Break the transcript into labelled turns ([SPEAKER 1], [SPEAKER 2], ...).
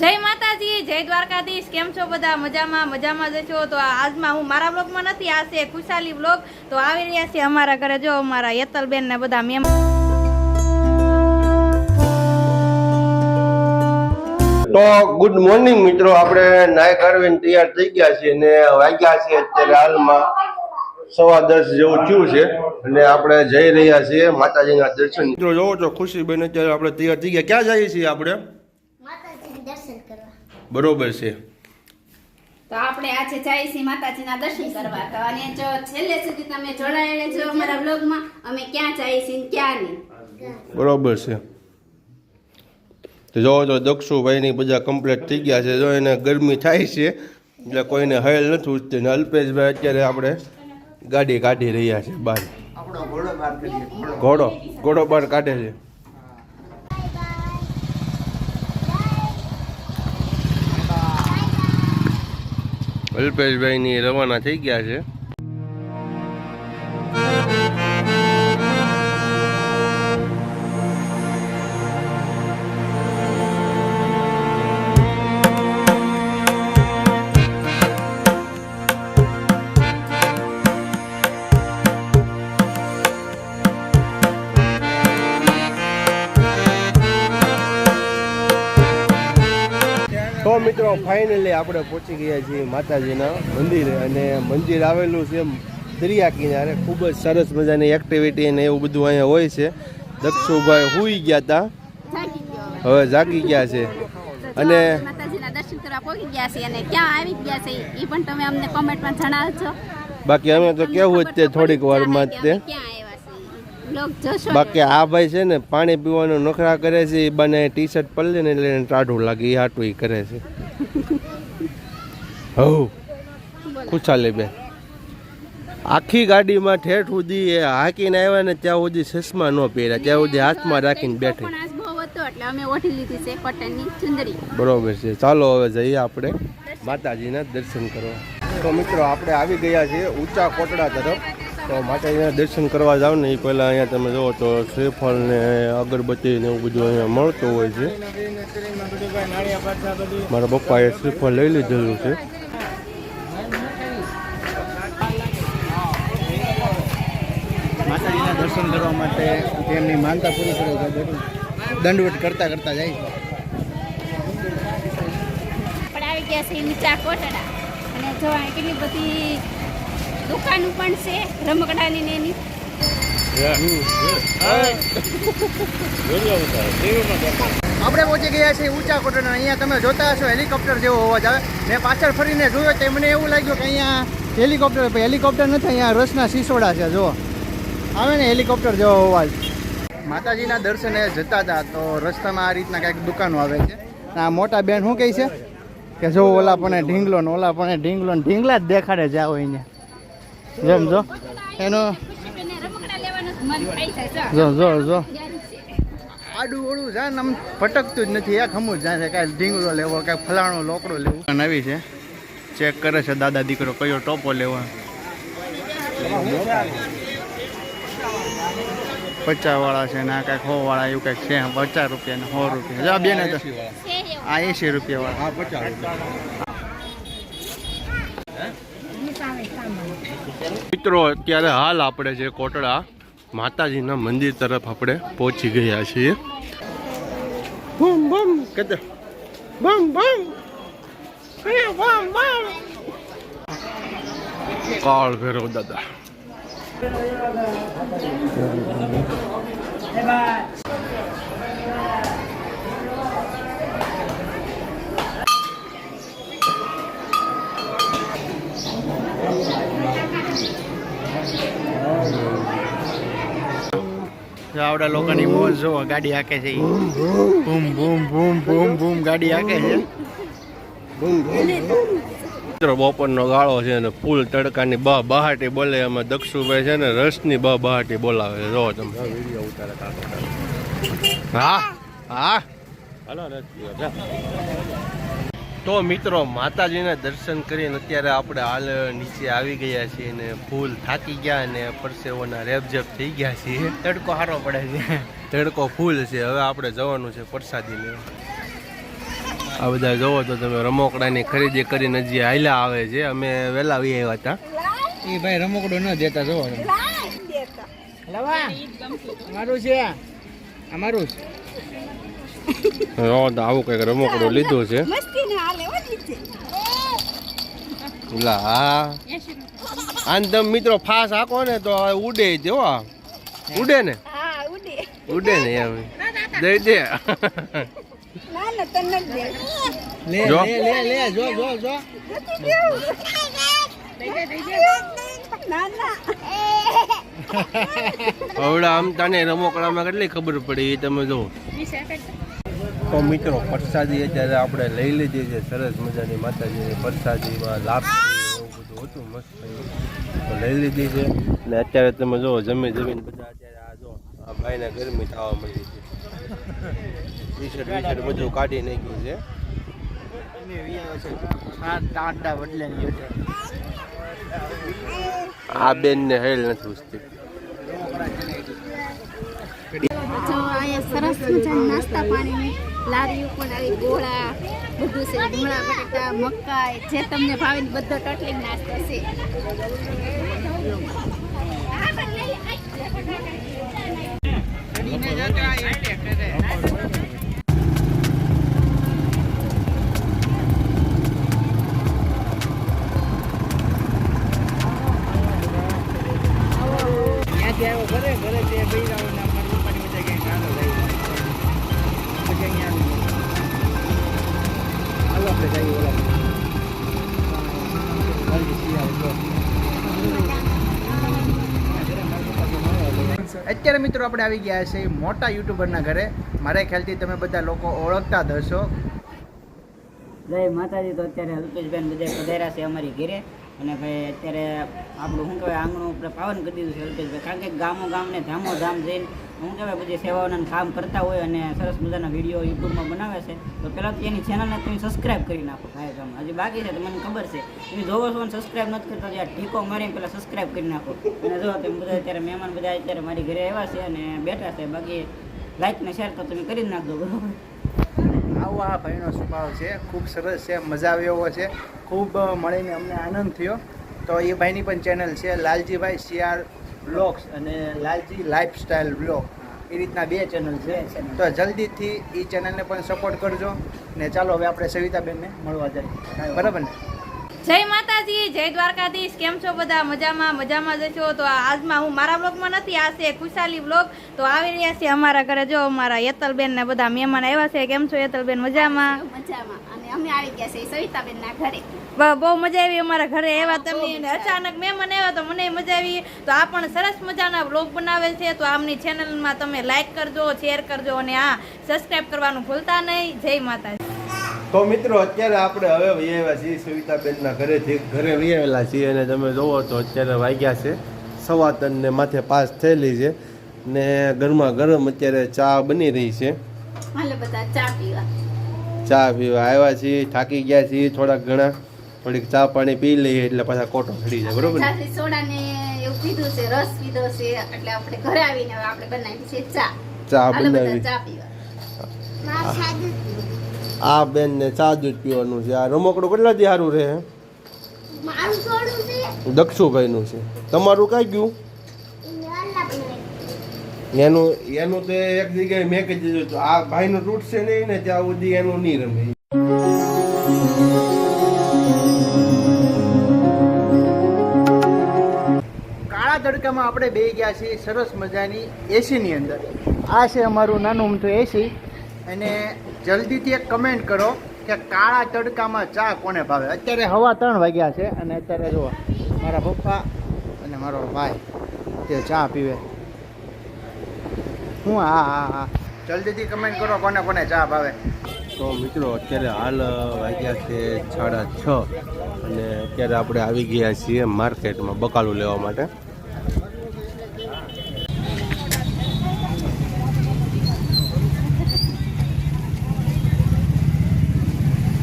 [SPEAKER 1] જય માતાજી, જય દ્વારકાધીશ. કેમ છો બધા? મજામાં? મજામાં જ છો? તો આજમાં હું મારા બ્લોગમાં નથી, આ છે ખુશાલી બ્લોગ તો આવી રહ્યા છે અમારા ઘરે. જો અમારા યતલબેન ને બધા મેમ
[SPEAKER 2] તો ગુડ મોર્નિંગ મિત્રો. આપણે નાય કરવીને તૈયાર થઈ ગયા છીએ અને વાગ્યા છે અત્યારે હાલમાં સવા દસ જેવું થયું છે. અને આપણે જઈ રહ્યા છીએ માતાજીના દર્શન. મિત્રો, જોવો છો, ખુશીબેન અત્યારે આપણે તૈયાર થઈ ગયા. ક્યાં જઈએ છીએ આપણે? બરોબર છે.
[SPEAKER 1] તો આપણે આજે છીએ માતાજીના દર્શન કરવા તો અને જો છેલ્લે સુધી તમે જોડાયેલા છો અમારા બ્લોગમાં અમે ક્યાં જઈએ છીએ ક્યાં નહીં.
[SPEAKER 2] બરોબર છે. તો જો છો દક્ષુભાઈની બધા કમ્પ્લીટ થઈ ગયા છે. જો એને ગરમી થાય છે એટલે કોઈને હયેલ નથી ઉઠતી. ને અલ્પેશભાઈ અત્યારે આપણે ગાડી કાઢી રહ્યા છે બહાર. ઘોડો ઘોડો બહાર કાઢે છે. અલ્પેશભાઈની રવાના થઈ ગયા છે. ફાઇનલી આપણે પહોંચી ગયા છીએ માતાજીના મંદિરે અને મંદિર આવેલું છે દરિયા કિનારે. ખૂબ જ સરસ મજાની એક્ટિવિટી અને એવું બધું અહીંયા હોય છે. દક્ષુભાઈ હુઈ ગયા હતા હવે જાગી ગયા છે. અને બાકી અમે તો કેવું જ તે થોડીક વારમાં જ તે. બાકી આ ભાઈ છે ને પાણી પીવાનું નખરા કરે છે એ બને ટી શર્ટ પડે ને એટલે ટાઢું લાગે એ હાટું કરે છે. હવ ખુશાલી બેન. આખી ગાડીમાં ઠેઠ સુધી એ હાકીને આવ્યા ને ત્યાં સુધી ચશ્મા ન પહેર્યા ત્યાં સુધી હાથમાં રાખીને બેઠી. બરોબર છે. ચાલો હવે જઈએ આપણે માતાજીના દર્શન કરવા. તો મિત્રો આપણે આવી ગયા છીએ ઊંચા કોટડા તરફ. તો માતાજીના દર્શન કરવા જાઓ ને એ પહેલાં અહીંયા તમે જુઓ તો શ્રીફળ ને અગરબત્તી ને એવું બધું અહીંયા મળતું હોય છે. મારા પપ્પાએ શ્રીફળ લઈ લીધેલું છે.
[SPEAKER 3] માતાજીના દર્શન કરવા માટે તેમની માનતા પૂરી કરે છે. દંડવટ કરતા કરતા જાય છે.
[SPEAKER 1] ગયા છે નીચા કોટડા. અને જોવા કેટલી બધી દુકાનો પણ છે રમકડાની ને એની.
[SPEAKER 3] આપણે પહોંચી ગયા છીએ ઊંચા કોટરના અહીંયા તમે જોતા હશો હેલિકોપ્ટર જેવો અવાજ આવે. મેં પાછળ ફરીને જોયો તો મને એવું લાગ્યું કે અહીંયા હેલિકોપ્ટર હેલિકોપ્ટર નથી અહીંયા રસના સિસોડા છે જો આવે ને હેલિકોપ્ટર જેવો અવાજ. માતાજીના દર્શને જતા હતા તો રસ્તામાં આ રીતના કંઈક દુકાનો આવે છે. આ મોટા બેન શું કહે છે? કે જો ઓલા પણ ઢીંગલો ને ઓલા પણ ઢીંગલો ને ઢીંગલા જ દેખાડે જાઓ અહીંયા. જેમ જો. એનો જો જો જો. આડું ઓળું છે ને આમ ભટકતું જ નથી. એક હમું જાય છે. કાંઈ ઢીંગડો લેવો કાંઈ ફલાણો લોકડો લેવો. નવી છે. ચેક કરે છે દાદા દીકરો કયો ટોપો લેવો. પચાસ વાળા છે ને આ કાંઈક સો વાળા એવું કાંઈક છે. પચાસ રૂપિયા ને સો રૂપિયા. જા બેન તો. આ એંસી રૂપિયા. વાળા
[SPEAKER 2] મિત્રો, અત્યારે હાલ આપણે જે કોટડા માતાજીના મંદિર તરફ આપણે પહોંચી ગયા છીએ. બમ બમ બમ બમ. બમ કાળ ભેરવ દાદા.
[SPEAKER 3] આવડા લોકોની મોજ જોવો ગાડી હાકે છે બૂમ બૂમ બૂમ બૂમ બૂમ ગાડી હાકે છે.
[SPEAKER 2] મિત્રો બપોરનો ગાળો છે અને ફૂલ તડકાની બહ બહાટી બોલે અમે દક્ષુભાઈ છે ને રસની બહ બહાટી બોલાવે છે. જો તમે. હા? હા? હા તો મિત્રો માતાજીના દર્શન કરીને અત્યારે આપણે હાલ નીચે આવી ગયા છીએ ને ફૂલ થાકી ગયા અને પરસેવોના રેબઝેબ થઈ ગયા છીએ.
[SPEAKER 3] તડકો સારો પડે છે.
[SPEAKER 2] તડકો ફૂલ છે. હવે આપણે જવાનું છે પ્રસાદી લેવા આ બધા જોવો તો તમે રમકડાની ખરીદી કરીને જે હાલ્યા આવે છે. અમે વહેલા આવી આવ્યા હતા.
[SPEAKER 3] એ ભાઈ રમકડો ન દેતા જોવો તમે. મારું છે અમારું
[SPEAKER 2] જો. તો આવું કંઈક રમકડું લીધું છે. આને તમે મિત્રો ફાસ હાકો ને તો હવે ઉડે જ હો. ઉડે ને? ઉડે. ને એમ. દઈ દે.
[SPEAKER 3] લે
[SPEAKER 2] જો.
[SPEAKER 3] લે લે જો જો જો. જો
[SPEAKER 2] હવડા આમ તને રમકડામાં કેટલી ખબર પડી એ તમે જુઓ. તો મિત્રો, પ્રસાદી અત્યારે આપણે લઈ લીધી છે, સરસ મજાની માતાજીની પ્રસાદીમાં લાભ બધું હતું, મસ્ત. તો લઈ લીધી છે. ને અત્યારે તમે જુઓ, જમી જમીને બધા અત્યારે આ જો, આ ભાઈને ગરમી થવા મળી છે. ટી શર્ટ વી શર્ટ બધું કાઢી નાખ્યું છે. આ બેન ને હેલ નથી ઉસતી
[SPEAKER 4] અહીંયા સરસ મજાની નાસ્તા પાણીની લારીઓ પણ આવી, ગોળા, બધું છે ભૂંગળા બટાટા, મકાઈ, જે તમને ભાવે બધો ટોટલી નાસ્તો છે.
[SPEAKER 3] આપણે જઈએ ઓલા અત્યારે મિત્રો આપણે આવી ગયા છે મોટા યુટ્યુબરના ઘરે. મારે ખ્યાલથી તમે બધા લોકો ઓળખતા જ હશો.
[SPEAKER 5] જય માતાજી તો અત્યારે અલ્પેશબેન બધા પધાર્યા છે અમારી ઘેરે. અને ભાઈ અત્યારે આપણું શું કહેવાય આંગણું આપણે પાવન કરી દીધું છે અલ્પેશભાઈ. કારણ કે ગામો ગામને ધામો ધામ જઈને શું કહેવાય બધી સેવાઓના કામ કરતા હોય અને સરસ મજાના વીડિયો યુટ્યુબમાં બનાવે છે, તો પહેલાં તો એની ચેનલને તમે સબસ્ક્રાઈબ કરી નાખો ભાઈ ગામ હજી બાકી છે તો મને ખબર છે. તમે જોવો છો અને સબસ્ક્રાઈબ નથી કરતા યાર ટીકો મારીને પહેલાં સબસ્ક્રાઈબ કરી નાખો. અને જો તમે બધા અત્યારે મહેમાન બધા અત્યારે મારી ઘરે આવ્યા છે અને બેઠા છે, બાકી લાઈક શેર તો તમે કરી જ નાખજો, બરાબર?
[SPEAKER 3] આવો આ ભાઈનો સ્વભાવ છે, ખૂબ સરસ છે, મજા આવે એવો છે. ખૂબ મળીને અમને આનંદ થયો. તો એ ભાઈની પણ ચેનલ છે, લાલજીભાઈ સીઆર બ્લોગ્સ અને લાલજી લાઈફસ્ટાઈલ બ્લોગ એ રીતના બે ચેનલ છે. તો જલ્દીથી એ ચેનલને પણ સપોર્ટ કરજો ને ચાલો હવે આપણે સવિતાબેનને મળવા જઈએ. બરાબર ને?
[SPEAKER 1] જય માતાજી જય દ્વારકાધીશ. કેમ છો બધા? મજામાં? મજામાં જશો તો આજમાં હું મારા બ્લોગમાં નથી આ છે ખુશાલી બ્લોગ. તો આવી રહ્યા છે અમારા ઘરે. જો અમારા યતલબેન ને બધા મહેમાન આવ્યા છે. કેમ છો યતલબેન? મજામાં?
[SPEAKER 4] મજામાં. અમે આવી ગયા છે સવિતાબેન ના ઘરે
[SPEAKER 1] બહુ મજા આવી અમારા ઘરે. એવા તમે અચાનક મહેમાન આવ્યા તો મને મજા આવી. તો આ પણ સરસ મજાના બ્લોગ બનાવેલ છે. તો આમની ચેનલમાં તમે લાઈક કરજો શેર કરજો અને હા સબસ્ક્રાઇબ કરવાનું ભૂલતા નહીં. જય માતાજી.
[SPEAKER 2] તો મિત્રો અત્યારે આપણે હવે વહી આવ્યા છીએ સવિતાબેનના ઘરેથી. ઘરે વહી આવેલા છીએ અને તમે જોવો તો અત્યારે વાગ્યા છે. સવા ત્રણ ને માથે પાસ થયેલી છે ને ગરમા ગરમ અત્યારે ચા બની રહી છે.
[SPEAKER 4] હાલો બધા ચા પીવા.
[SPEAKER 2] ચા પીવા આવ્યા છીએ થાકી ગયા છીએ થોડાક ઘણા. થોડીક ચા પાણી પી લઈએ એટલે પાછા કોટો ચડી જાય બરોબર ને?
[SPEAKER 4] ચાથી એવું પીધું છે રસ પીધો છે એટલે આપણે ઘરે આવીને હવે આપણે બનાવી છે ચા.
[SPEAKER 2] ચા બનાવી.
[SPEAKER 4] ચા પીવા.
[SPEAKER 2] આ બેન ને ચા દૂધ પીવાનું છે. આ રમકડું કેટલા દી સારું રહે?
[SPEAKER 4] દક્ષુભાઈ નું
[SPEAKER 2] દક્ષુભાઈનું છે. તમારું કઈ ગયું? એનું એનું તો એક જગ્યાએ મેં કહી દીધું આ ભાઈનું તૂટશે નહીં ને ત્યાં સુધી એનું નહીં રમે.
[SPEAKER 3] કાળા તડકામાં આપણે બે ગયા છીએ સરસ મજાની એસીની અંદર. આ છે અમારું નાનું અમથું એસી અને જલ્દીથી એક કમેન્ટ કરો કે કાળા તડકામાં ચા કોને ભાવે? અત્યારે હવા ત્રણ વાગ્યા છે અને અત્યારે જુઓ, મારા પપ્પા અને મારો ભાઈ તે ચા પીવે. હું હા હા હા જલ્દીથી કમેન્ટ કરો કોને કોને ચા ભાવે
[SPEAKER 2] તો મિત્રો અત્યારે હાલ વાગ્યા છે સાડા છ. અને અત્યારે આપણે આવી ગયા છીએ માર્કેટમાં બકાલું લેવા માટે.